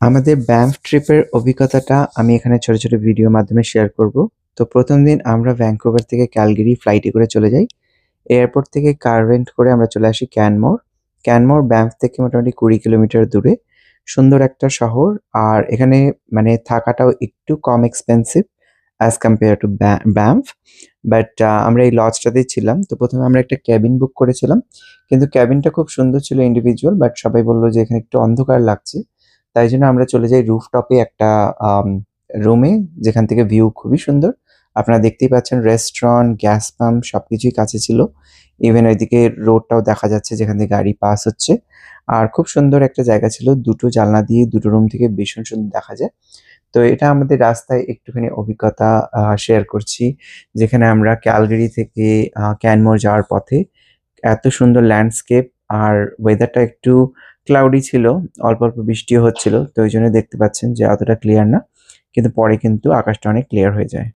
আমাদের ব্যাম্প ট্রিপের অভিজ্ঞতাটা আমি এখানে ছোট, ছোট ভিডিওর মাধ্যমে শেয়ার করব। তো প্রথম দিন আমরা ভ্যানকুভার থেকে ক্যালগেরি ফ্লাইটে করে চলে যাই। এয়ারপোর্ট থেকে কার রেন্ট করে আমরা চলে আসি ক্যানমোর। ক্যানমোর ব্যাম্প থেকে মোটামুটি ২০ কিলোমিটার দূরে। সুন্দর একটা শহর। আর এখানে মানে থাকাটাও একটু কম এক্সপেন্সিভ অ্যাজ কম্পেয়ার টু ব্যা ব্যাম্প। বাট আমরা এই লজটাতেই ছিলাম। তো প্রথমে আমরা একটা ক্যাবিন বুক করেছিলাম। কিন্তু ক্যাবিনটা খুব সুন্দর ছিল ইন্ডিভিজুয়াল বাট সবাই বলল যে এখানে একটু অন্ধকার লাগছে। তাই জন্য আমরা চলে যাই রুফটপে একটা রুমে যেখান থেকে ভিউ খুবই সুন্দর। আপনারা দেখতেই পাচ্ছেন রেস্টুরেন্ট, গ্যাস পাম্প সবকিছুই কাছে ছিল। ইভেন ওইদিকে রোডটাও দেখা যাচ্ছে যেখান দিয়ে গাড়ি পাস হচ্ছে। আর খুব সুন্দর একটা জায়গা ছিল। দুটো জানলা দিয়ে দুটো রুম থেকে ভীষণ সুন্দর দেখা যায়। তো এটা আমাদের রাস্তায় একটুখানি অভিজ্ঞতা শেয়ার করছি। যেখানে আমরা ক্যালগেরি থেকে ক্যানমোর যাওয়ার পথে এত সুন্দর ল্যান্ডস্কেপ আর ওয়েদারটা একটু ক্লাউডি ছিল। অল্প, অল্প বৃষ্টিও হচ্ছিল। তো ওই জন্য দেখতে পাচ্ছেন যে অতটা ক্লিয়ার না। কিন্তু পরে কিন্তু আকাশটা অনেক ক্লিয়ার হয়ে যায়।